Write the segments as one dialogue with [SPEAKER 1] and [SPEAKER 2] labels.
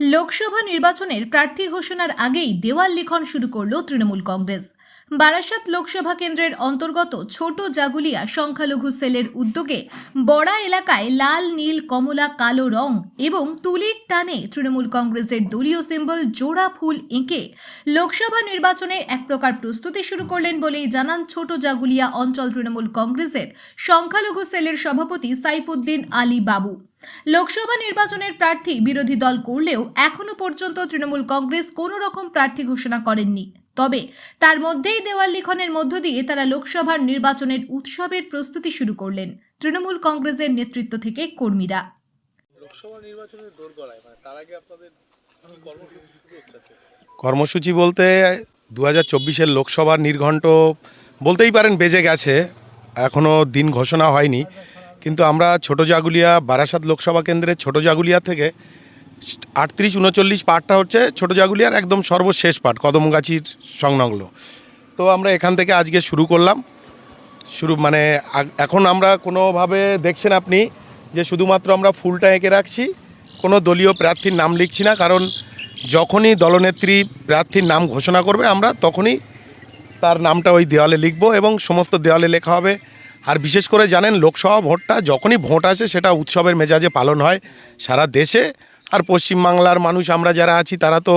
[SPEAKER 1] লোকসভা নির্বাচনের প্রার্থী ঘোষণার আগেই দেওয়াল লিখন শুরু করল তৃণমূল কংগ্রেস। বারাসাত লোকসভা কেন্দ্রের অন্তর্গত ছোট জাগুলিয়া সংখ্যালঘু সেলের উদ্যোগে বড়া এলাকায় লাল, নীল, কমলা, কালো রং এবং তুলির টানে তৃণমূল কংগ্রেসের দলীয় সিম্বল জোড়া ফুল এঁকে লোকসভা নির্বাচনে এক প্রকার প্রস্তুতি শুরু করলেন বলেই জানান ছোট জাগুলিয়া অঞ্চল তৃণমূল কংগ্রেসের সংখ্যালঘু সেলের সভাপতি সাইফুদ্দিন আলী বাবু। লোকসভা নির্বাচনের প্রার্থী বিরোধী দল করলেও এখনও পর্যন্ত তৃণমূল কংগ্রেস কোনো রকম প্রার্থী ঘোষণা করেননি। তবে তার মধ্যেই দেওয়াল লিখনের মধ্য দিয়ে তারা লোকসভার নির্বাচনের উৎসবের প্রস্তুতি শুরু করলেন তৃণমূল কংগ্রেসের নেতৃত্ব থেকে কর্মীরা
[SPEAKER 2] লোকসভা নির্বাচনের দোরগড়ায় মানে তার আগে আপনাদের কর্মসূচি শুরু হচ্ছে আজকে?
[SPEAKER 3] কর্মসূচি বলতে দু হাজার চব্বিশের লোকসভার নির্ঘণ্ট বলতেই পারেন বেজে গেছে এখনও দিন ঘোষণা হয়নি কিন্তু আমরা ছোট জাগুলিয়া বারাসাত লোকসভা কেন্দ্রের ছোট জাগুলিয়া থেকে আটত্রিশ, উনচল্লিশ পার্টটা হচ্ছে ছোট জাগুলিয়ার একদম সর্বশেষ পার্ট, কদমগাছির সংলগ্ন। তো আমরা এখান থেকে আজকে শুরু করলাম। শুরু মানে এখন আমরা কোনোভাবে দেখছেন আপনি যে শুধুমাত্র আমরা ফুলটা এঁকে রাখছি, কোনো দলীয় প্রার্থীর নাম লিখছি না, কারণ যখনই দলনেত্রী প্রার্থীর নাম ঘোষণা করবে আমরা তখনই তার নামটা ওই দেওয়ালে লিখব এবং সমস্ত দেওয়ালে লেখা হবে। আর বিশেষ করে জানেন, লোকসভা ভোটটা যখনই ভোট আসে সেটা উৎসবের মেজাজে পালন হয় সারা দেশে। আর পশ্চিমবাংলার মানুষ আমরা যারা আছি, তারা তো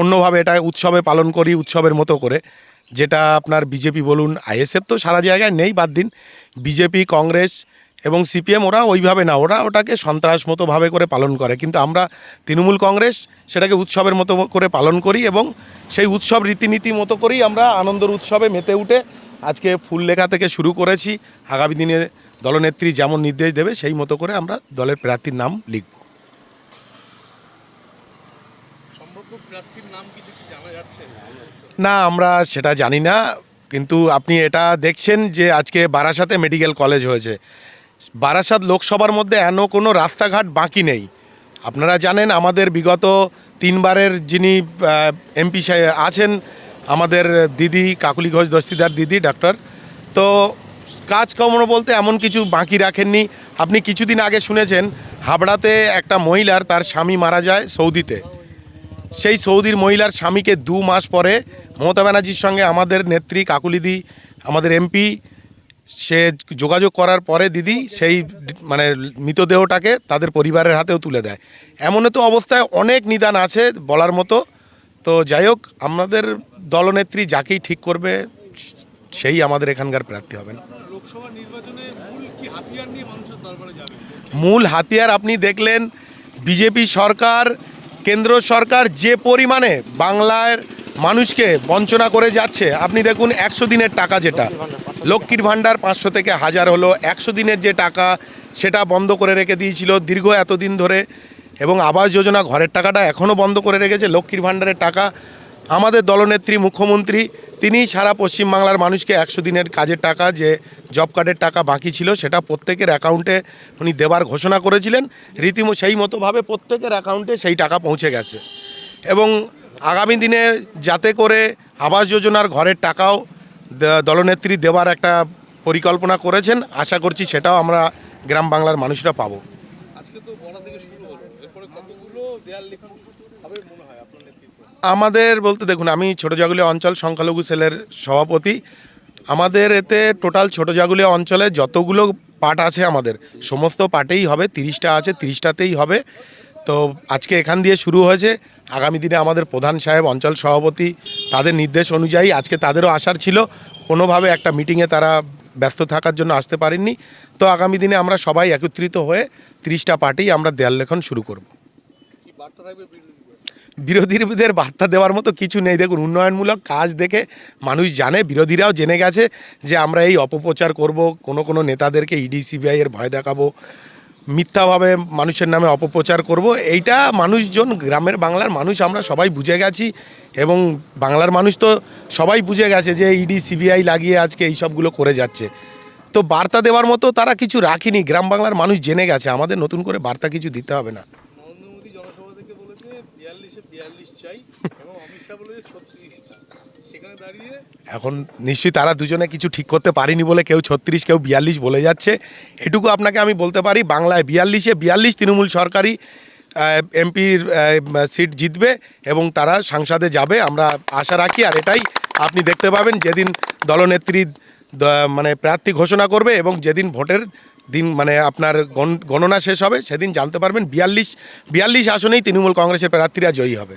[SPEAKER 3] অন্যভাবে এটা উৎসবে পালন করি, উৎসবের মতো করে। যেটা আপনার বিজেপি বলুন আইএসএফ তো সারা জায়গায় নেই, বাদ দিন। বিজেপি, কংগ্রেস এবং সিপিএম, ওরা ওইভাবে না, ওরা ওটাকে সন্ত্রাস মতোভাবে করে পালন করে। কিন্তু আমরা তৃণমূল কংগ্রেস সেটাকে উৎসবের মতো করে পালন করি এবং সেই উৎসব রীতিনীতি মতো করেই আমরা আনন্দের উৎসবে মেতে উঠে আজকে ফুল লেখা থেকে শুরু করেছি। আগামী দিনে দলনেত্রী যেমন নির্দেশ দেবে, সেই মতো করে আমরা দলের প্রার্থীর নাম লিখব
[SPEAKER 2] সম্ভাব্য প্রার্থীর নাম কিছু কি জানা যাচ্ছে
[SPEAKER 3] না, আমরা সেটা জানি না, কিন্তু আপনি এটা দেখছেন যে আজকে বারাসাতে মেডিকেল কলেজ হয়েছে। বারাসাত লোকসভার মধ্যে এন কোনো রাস্তাঘাট বাকি নেই। আপনারা জানেন, আমাদের বিগত তিনবারের যিনি এমপি আছেন, আমাদের দিদি, কাকুলি ঘোষ, দস্তিদার দিদি, ডাক্তার। তো কাজকর্ম বলতে এমন কিছু বাকি রাখেননি। আপনি কিছুদিন আগে শুনেছেন, হাবড়াতে একটা মহিলার তার স্বামী মারা যায় সৌদিতে। সেই সৌদির মহিলার স্বামীকে দু মাস পরে মমতা ব্যানার্জির সঙ্গে আমাদের নেত্রী কাকুলিদি আমাদের এমপি সে যোগাযোগ করার পরে দিদি সেই মানে মৃতদেহটাকে তাদের পরিবারের হাতেও তুলে দেয়। এমন তো অবস্থায় অনেক নিদান আছে বলার মতো। তো যাই হোক আমাদের দলনেত্রী যাকেই ঠিক করবে সেই আমাদের এখানকার প্রার্থী হবেন।
[SPEAKER 2] মূল হাতিয়ার
[SPEAKER 3] আপনি দেখলেন বিজেপি সরকার কেন্দ্র সরকার যে পরিমাণে বাংলার মানুষকে বঞ্চনা করে যাচ্ছে, আপনি দেখুন একশো দিনের টাকা যেটা। লক্ষ্মীর ভাণ্ডার পাঁচশো থেকে হাজার হলো, একশো দিনের যে টাকা সেটা বন্ধ করে রেখে দিয়েছিল দীর্ঘ এতদিন ধরে, এবং আবাস যোজনা ঘরের টাকাটা এখনও বন্ধ করে রেখেছে লক্ষ্মীর ভাণ্ডারের টাকা। আমাদের দলনেত্রী মুখ্যমন্ত্রী তিনি সারা পশ্চিমবাংলার মানুষকে একশো দিনের কাজের টাকা, যে জব কার্ডের টাকা বাকি ছিল, সেটা প্রত্যেকের অ্যাকাউন্টে উনি দেবার ঘোষণা করেছিলেন। রীতিমতো সেই মতোভাবে প্রত্যেকের অ্যাকাউন্টে সেই টাকা পৌঁছে গেছে। এবং আগামী দিনে যাতে করে আবাস যোজনার ঘরের টাকাও দলনেত্রী দেওয়ার একটা পরিকল্পনা করেছেন, আশা করছি সেটাও আমরা গ্রাম বাংলার মানুষরা পাবো।
[SPEAKER 2] আজকে তো থেকে শুরু হলো। এরপরে কতগুলো দেয়াল হবে মনে হয়
[SPEAKER 3] আমাদের বলতে দেখুন, আমি ছোটো জাগুলিয়া অঞ্চল সংখ্যালঘু সেলের সভাপতি। আমাদের এতে টোটাল ছোটো জাগুলিয়া অঞ্চলে যতগুলো পার্ট আছে আমাদের, সমস্ত পার্টেই হবে, তিরিশটা আছে, তিরিশটাতেই হবে। তো আজকে এখান দিয়ে শুরু হয়েছে। আগামী দিনে আমাদের প্রধান সাহেব, অঞ্চল সভাপতি, তাদের নির্দেশ অনুযায়ী আজকে তাদেরও আসার ছিল। কোনোভাবে একটা মিটিংয়ে তারা ব্যস্ত থাকার জন্য আসতে পারেননি। তো আগামী দিনে আমরা সবাই একত্রিত হয়ে তিরিশটা পার্টি আমরা দেয়াল লেখন শুরু করব।
[SPEAKER 2] বিরোধীদের?
[SPEAKER 3] বার্তা দেওয়ার মতো কিছু নেই। দেখুন, উন্নয়নমূলক কাজ দেখে মানুষ জানে, বিরোধীরাও জেনে গেছে যে আমরা এই অপপ্রচার করব, কোনো কোনো নেতাদেরকে ইডি, সিবিআই এর ভয় দেখাবো, মিথ্যাভাবে মানুষের নামে অপপ্রচার করব। এইটা মানুষজন, গ্রামের বাংলার মানুষ আমরা সবাই বুঝে গেছি এবং বাংলার মানুষ তো সবাই বুঝে গেছে যে ইডি, সিবিআই লাগিয়ে আজকে এই সবগুলো করে যাচ্ছে। তো বার্তা দেওয়ার মতো তারা কিছু রাখিনি। গ্রাম বাংলার মানুষ জেনে গেছে। আমাদের নতুন করে বার্তা কিছু দিতে হবে না। এখন নিশ্চয়ই তারা দুজনে কিছু ঠিক করতে পারিনি বলে কেউ ছত্রিশ, কেউ বিয়াল্লিশ বলে যাচ্ছে। এটুকু আপনাকে আমি বলতে পারি, বাংলায় বিয়াল্লিশে বিয়াল্লিশ তৃণমূল সরকারি এমপির সিট জিতবে এবং তারা সংসদে যাবে। আমরা আশা রাখি, আর এটাই আপনি দেখতে পাবেন যেদিন দলনেত্রী মানে প্রার্থী ঘোষণা করবে এবং যেদিন ভোটের দিন মানে আপনার গণ- গণনা শেষ হবে, সেদিন জানতে পারবেন বিয়াল্লিশ বিয়াল্লিশ আসনেই তৃণমূল কংগ্রেসের প্রার্থীরা জয়ী হবে।